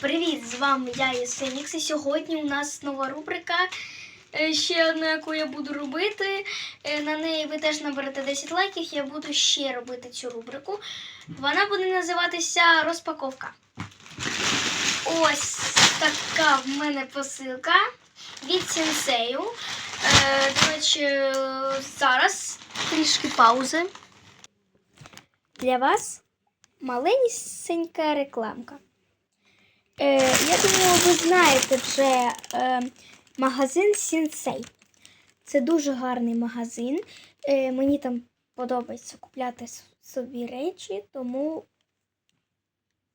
Привіт! З вами я Єсенікс. І сьогодні у нас нова рубрика. е, Ще одна, яку я буду робити. Е, На неї ви теж наберете 10 лайків. Я буду ще робити цю рубрику. Вона буде називатися розпаковка. Ось така в мене посилка від сенсею. Е, До речі, зараз трішки паузи. Для вас маленька рекламка. Е, я думаю, ви знаєте вже е, магазин Сінсей. Це дуже гарний магазин. Е, мені там подобається купляти собі речі, тому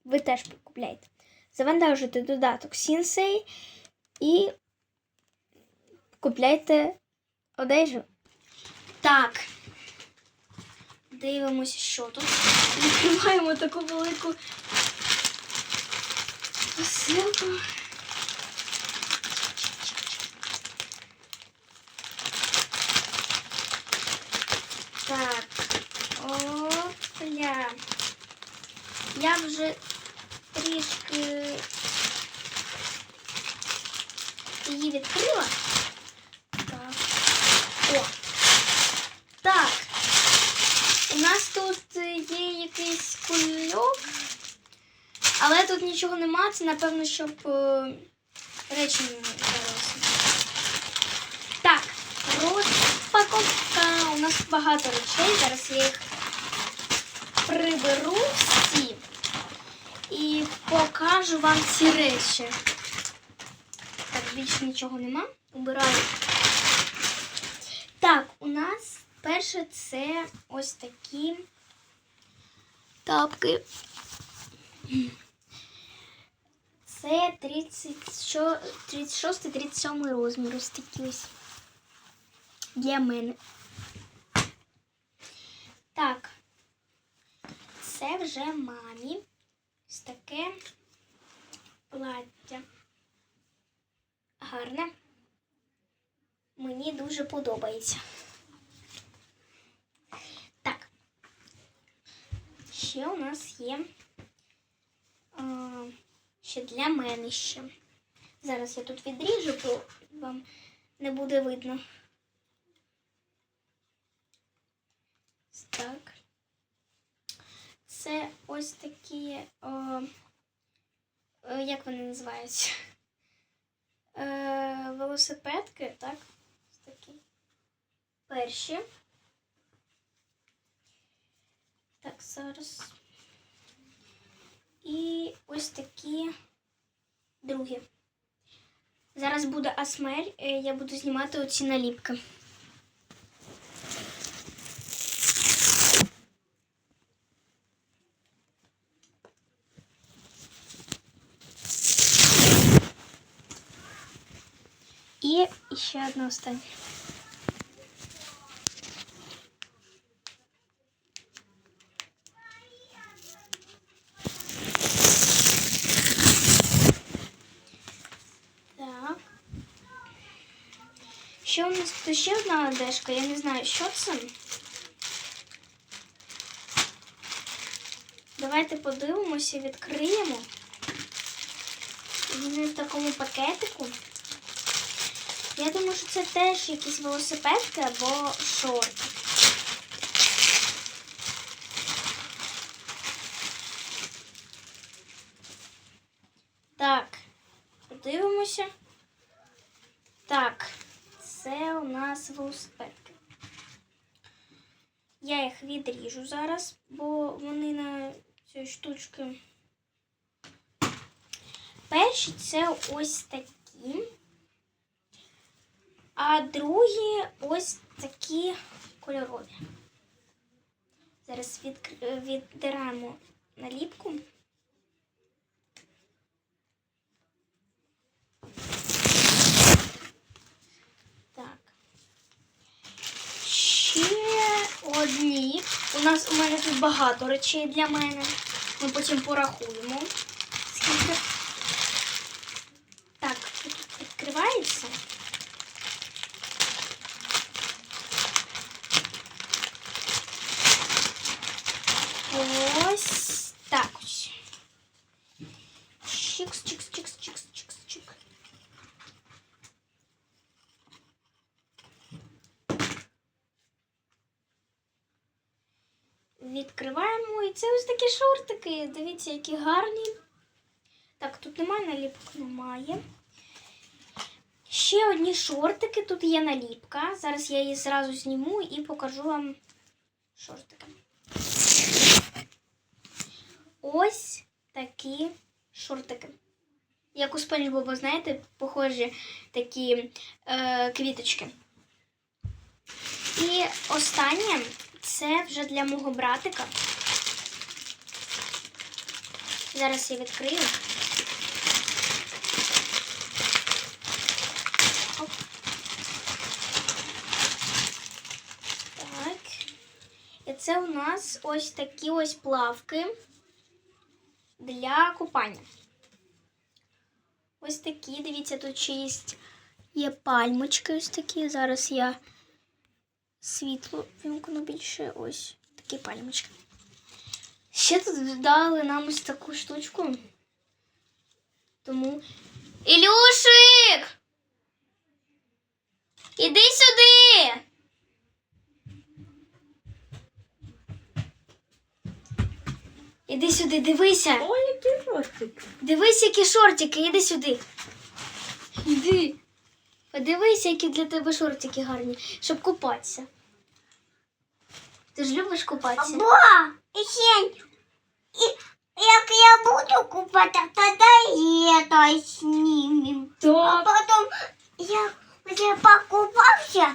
ви теж купляйте. Завантажуйте додаток Сінсей і купляйте одежу. Так. Дивимося, що тут. Відкриваємо таку велику посилку. Так. Опля. Я вже трішки її відкрила. Але тут нічого нема, це напевно, щоб е, речі не вдалося. Так, розпаковка. У нас багато речей. Зараз я їх приберу всі і покажу вам ці речі. Так, більше нічого нема. Убираю. Так, у нас перше це ось такі тапки. Це 36-37 розмір. Ось такі ось для мене. Так, це вже мамі. Ось таке плаття. Гарне. Мені дуже подобається. Так. Ще у нас є а, ще для мене ще. Зараз я тут відріжу, бо вам не буде видно. Так. Це ось такі, о, е, як вони називаються? Е, велосипедки, так? Ось такі. Перші. Так, зараз. І ось такі другі. Зараз буде асмель, е, я буду знімати оці наліпки. І ще одна остання. Ще у нас тут ще одна одежка, я не знаю, що це. Давайте подивимося, відкриємо. Вони в такому пакетику. Я думаю, що це теж якісь велосипедки або шорти. Так, подивимося. Так, це у нас велосипедки. Я їх відріжу зараз, бо вони на ці штучки. Перші це ось такі. А другі ось такі кольорові. Зараз віддираємо наліпку. Так. Ще одні. У нас у мене тут багато речей для мене. Ми потім порахуємо. Скільки. Так, тут відкривається. Ось так ось. Чикс, чикс, чикс, чикс, чикс, чик. Відкриваємо і це ось шортики. Дивіться, які гарні. Так, тут немає наліпок, немає. Ще одні шортики. Тут є наліпка. Зараз я її зразу зніму і покажу вам шортики. Ось такі шортики. Як у Спанч Боба, знаєте, похожі такі е, квіточки. І останнє це вже для мого братика. Зараз я відкрию. Так. І це у нас ось такі ось плавки для купання. Ось такі, дивіться, тут ще є, є пальмочки ось такі. Зараз я світло вімкну більше. Ось такі пальмочки. Ще тут додали нам ось таку штучку. Тому. Ілюшик! Іди сюди! Іди сюди, дивися. Ой, який ростик. Дивись, які шортики, іди сюди. Іди. Подивись, які для тебе шортики гарні, щоб купатися. Ти ж любиш купатися? Або і, як я буду купати, тоді это знімем. А Так. потім я вже покупався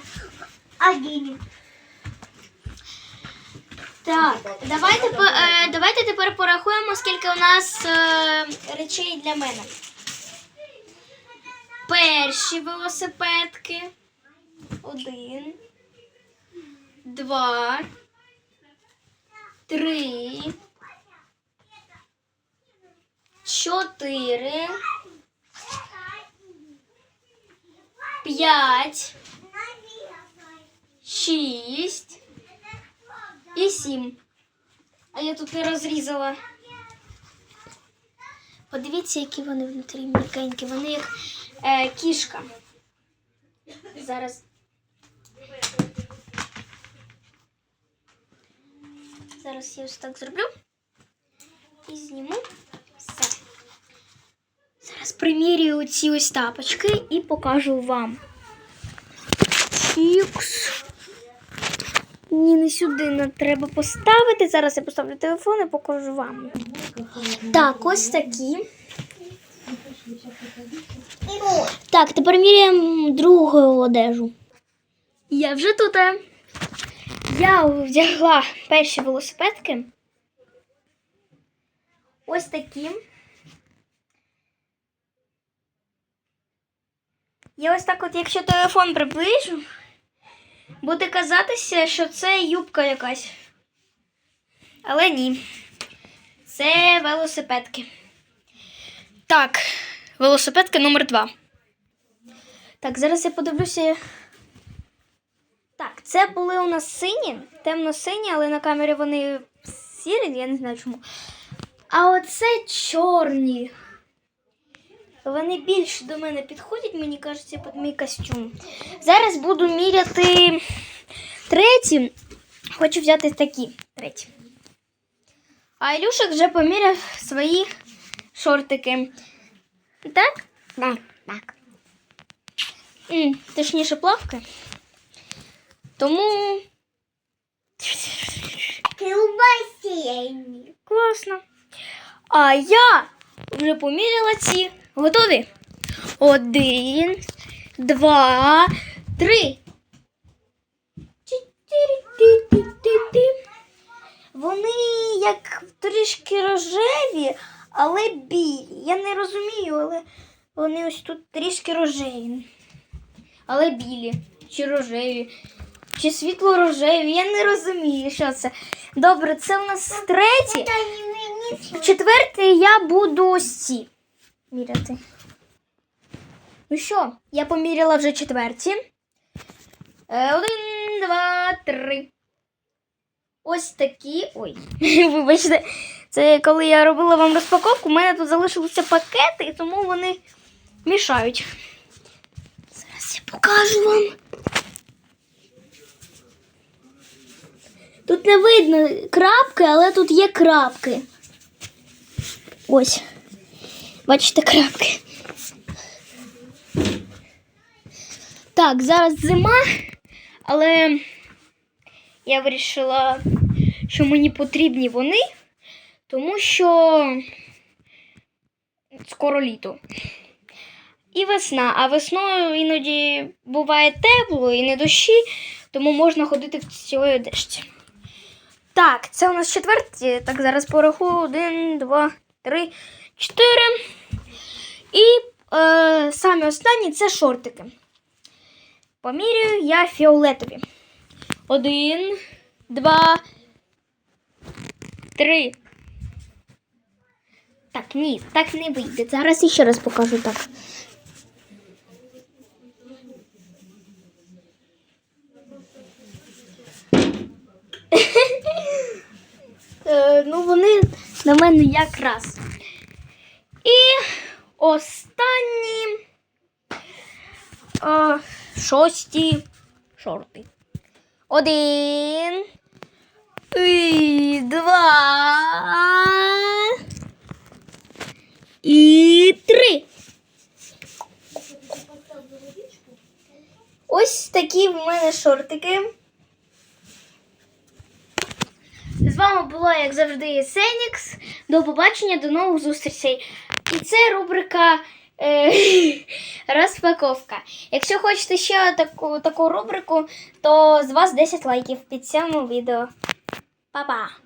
один. Так, давайте, по- е, давайте тепер порахуємо, скільки у нас е, речей для мене. Перші велосипедки. Один. Два. Три. Чотири. П'ять. Шість. І сім. А я тут не розрізала. Подивіться, які вони внутрі м'якенькі. Вони як е, кішка. Зараз. Зараз я ось так зроблю. І зніму все. Зараз примірюю ці ось тапочки і покажу вам. Чікс. Ні, не сюди не треба поставити. Зараз я поставлю телефон і покажу вам. Так, ось такі. Так, тепер міряємо другу одежу. Я вже тут. Я вдягла перші велосипедки. Ось такі. Я ось так, от, якщо телефон приближу, буде казатися, що це юбка якась. Але ні. Це велосипедки. Так, велосипедка номер два. Так, зараз я подивлюся. Так, це були у нас сині, темно-сині, але на камері вони сірі, я не знаю чому. А оце чорні. Вони більше до мене підходять, мені кажеться, під мій костюм. Зараз буду міряти треті. Хочу взяти такі треті. А Ілюшик вже поміряв свої шортики. Так? Так, так. Точніше, плавки. Тому Ти у басейні. класно. А я вже поміряла ці. Готові? Один, два, три. Вони як трішки рожеві, але білі. Я не розумію, але вони ось тут трішки рожеві. Але білі. Чи рожеві, чи світло-рожеві. Я не розумію, що це. Добре, це у нас мені В четвертий я буду ось ці міряти. Ну що, я поміряла вже четверті. Е, Один, два, три. Ось такі. Ой, вибачте. Це коли я робила вам розпаковку, у мене тут залишилися пакети, і тому вони мішають. Зараз я покажу вам. Тут не видно крапки, але тут є крапки. Ось. Бачите крапки. Так, зараз зима, але я вирішила, що мені потрібні вони, тому що скоро літо. І весна, а весною іноді буває тепло і не дощі, тому можна ходити в цій одежці. Так, це у нас четверті. Так, зараз порахую. Один, два, три, чотири. І е, самі останні це шортики. Поміряю я фіолетові. Один, два, три. Так, ні, так не вийде. Зараз іще раз покажу так. Е, ну, вони на мене якраз. І останні е, шості шорти. Один. І два. І три. Ось такі в мене шортики. З вами була, як завжди, Сенікс. До побачення, до нових зустрічей. І це рубрика е, розпаковка. Якщо хочете ще таку, таку рубрику, то з вас 10 лайків під цьому відео. Па-па!